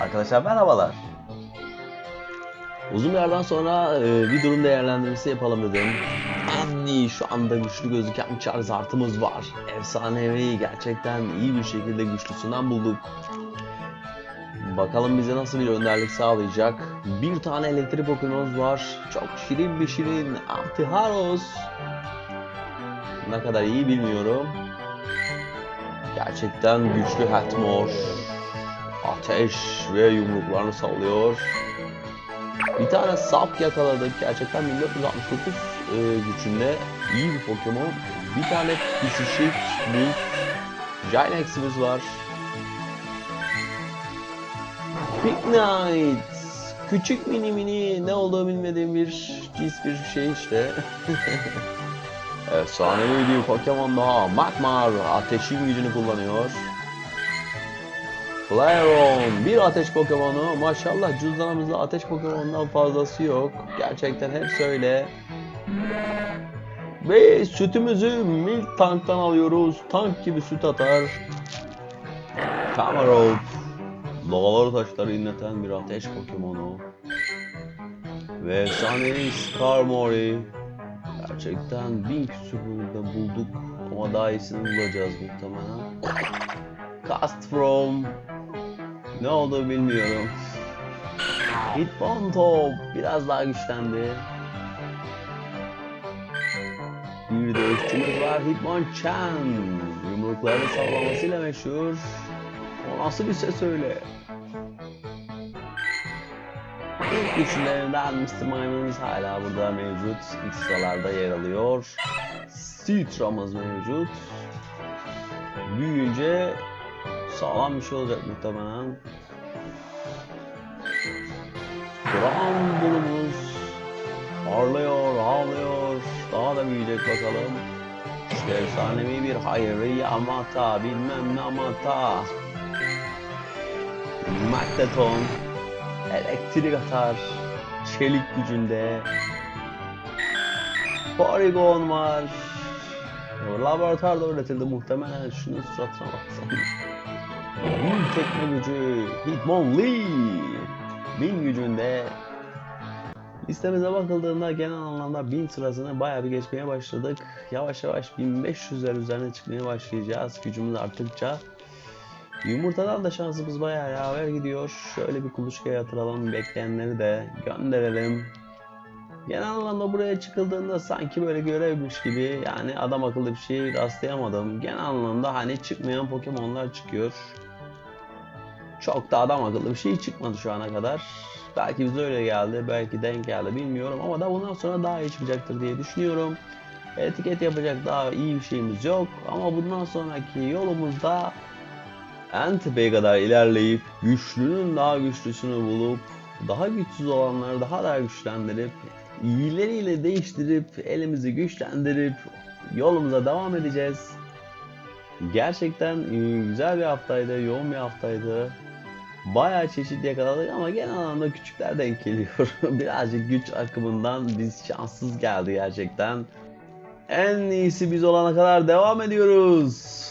Arkadaşlar merhabalar. Uzun bir aradan sonra e, bir durum değerlendirmesi yapalım dedim. En iyi şu anda güçlü gözüken Charizard'ımız var. Efsanevi gerçekten iyi bir şekilde güçlüsünden bulduk. Bakalım bize nasıl bir önderlik sağlayacak. Bir tane elektrik Pokemon'umuz var. Çok şirin bir şirin Antiharos. Ne kadar iyi bilmiyorum. Gerçekten güçlü Hatmor. Ateş ve yumruklarını sallıyor. Bir tane sap yakaladık. Gerçekten 1469 e, gücünde iyi bir Pokemon. Bir tane pişişik buz. Gynex'imiz var. Big. Küçük mini mini ne olduğunu bilmediğim bir cins bir şey işte. Efsanevi bir Pokemon daha. Magmar ateşin gücünü kullanıyor. Flareon bir ateş Pokemonu. Maşallah cüzdanımızda ateş Pokemon'dan fazlası yok. Gerçekten hep öyle. Ve sütümüzü Milk Tank'tan alıyoruz. Tank gibi süt atar. Camerupt. Dağlar taşları inleten bir ateş Pokemonu. Ve efsanevi Skarmory. Gerçekten bin küsur bulduk. Ama daha iyisini bulacağız muhtemelen. Cast from ne oldu bilmiyorum. Hitmontop biraz daha güçlendi. Bir dövüşçümüz var Hitmonchan. Yumrukları sallamasıyla meşhur. O nasıl bir ses öyle? İlk güçlerinden Mr. Maymun'umuz hala burada mevcut. İlk sıralarda yer alıyor. Citra'mız mevcut. Büyüyünce sağlam bir şey olacak muhtemelen. Grambulumuz parlıyor, ağlıyor. Daha da büyüyecek bakalım. İşte efsanevi bir Hayri Yamata, bilmem ne Amata. Magneton, elektrik atar, çelik gücünde. Porygon var. Laboratuvarda üretildi muhtemelen şunun suratına baksana. Bin tekme gücü, Hitmonlee. Bin gücünde. Listemize bakıldığında genel anlamda 1000 sırasını bayağı bir geçmeye başladık. Yavaş yavaş 1500'ler üzerine çıkmaya başlayacağız gücümüz arttıkça. Yumurtadan da şansımız bayağı yaver gidiyor. Şöyle bir kuluçkaya yatıralım, bekleyenleri de gönderelim. Genel anlamda buraya çıkıldığında sanki böyle görevmiş gibi yani adam akıllı bir şey rastlayamadım. Genel anlamda hani çıkmayan Pokemon'lar çıkıyor. Çok da adam akıllı bir şey çıkmadı şu ana kadar. Belki bize öyle geldi, belki denk geldi bilmiyorum ama da bundan sonra daha iyi çıkacaktır diye düşünüyorum. Etiket yapacak daha iyi bir şeyimiz yok ama bundan sonraki yolumuzda Antip'e kadar ilerleyip güçlünün daha güçlüsünü bulup daha güçsüz olanları daha da güçlendirip iyileriyle değiştirip elimizi güçlendirip yolumuza devam edeceğiz. Gerçekten e, güzel bir haftaydı, yoğun bir haftaydı. Bayağı çeşit yakaladık ama genel anlamda küçükler denk geliyor. Birazcık güç akımından biz şanssız geldi gerçekten. En iyisi biz olana kadar devam ediyoruz.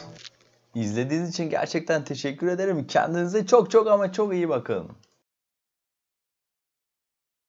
İzlediğiniz için gerçekten teşekkür ederim. Kendinize çok çok ama çok iyi bakın.